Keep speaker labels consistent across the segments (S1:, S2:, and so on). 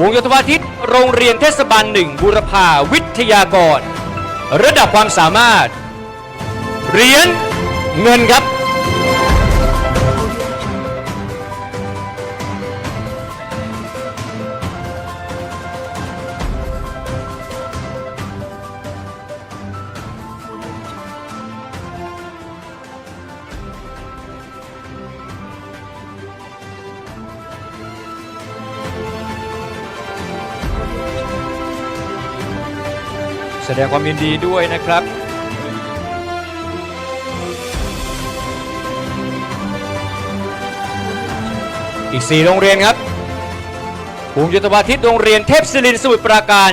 S1: วงโยธวาทิต โรงเรียนเทศบาลหนึ่งบุรพาวิทยากร ระดับความสามารถเหรียญเงินครับ แสดงความยินดีด้วยนะครับอีก 4 โรงเรียนครับภูมิยุทธวาทิตโรงเรียนเทพศิรินทร์สมุทรปราการ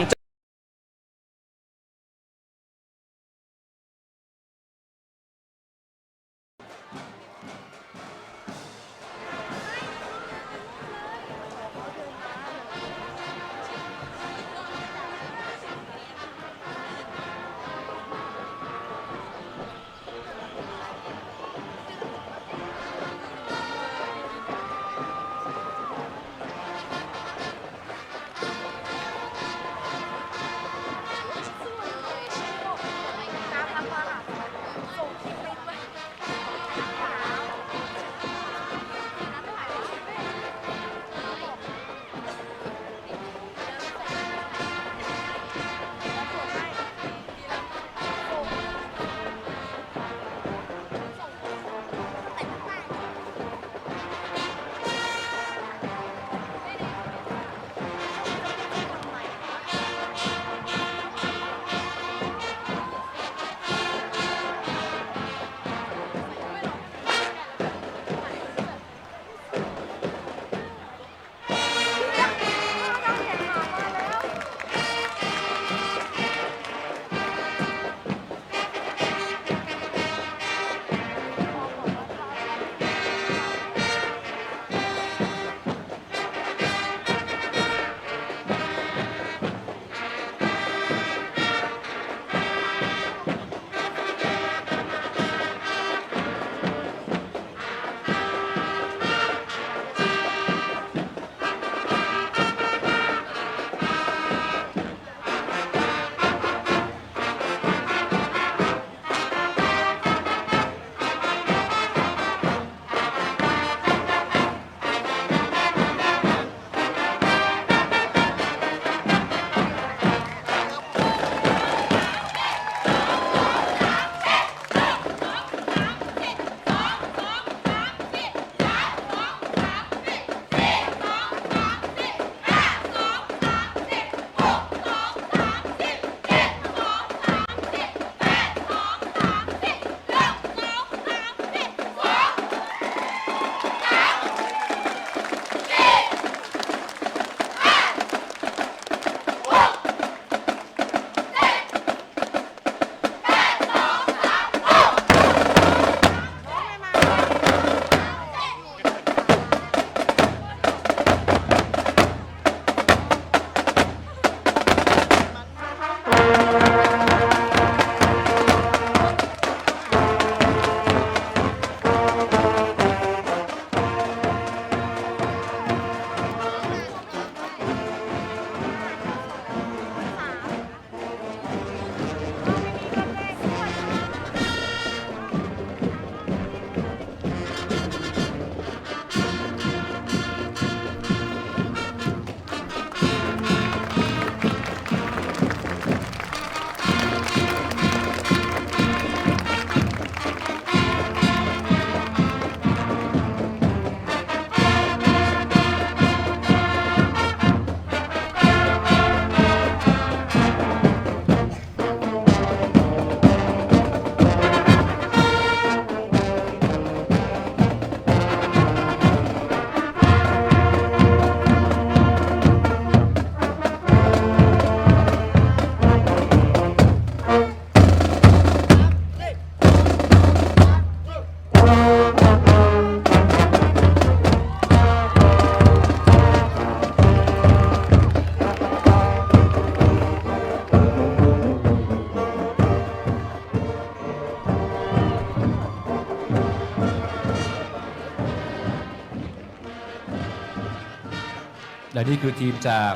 S1: และนี่คือทีมจาก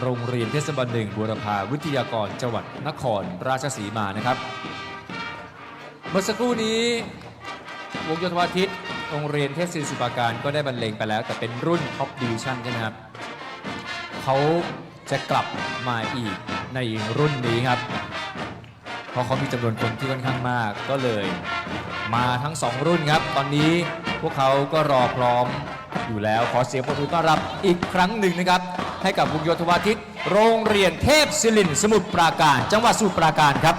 S1: โรงเรียนเทศบาลหนึ่งบูรพาวิทยากรจังหวัดนครราชสีมานะครับ เมื่อสักครู่นี้วงโยธวาทิตโรงเรียนเทศศิลปาการก็ได้บรรเลงไปแล้ว แต่เป็นรุ่นท็อปดิวชั่นใช่ไหมครับเขาจะกลับมาอีกในรุ่นนี้ครับ เพราะเขามีจำนวนคนที่ค่อนข้างมากก็เลย มาทั้ง 2 รุ่นครับ ตอนนี้พวกเขาก็รอพร้อม อยู่แล้วขอเสียงปรบมือต้อนรับอีกครั้งหนึ่งนะครับ ให้กับวงโยธวาทิต โรงเรียนเทพศิรินสมุทรปราการ จังหวัดสมุทรปราการครับ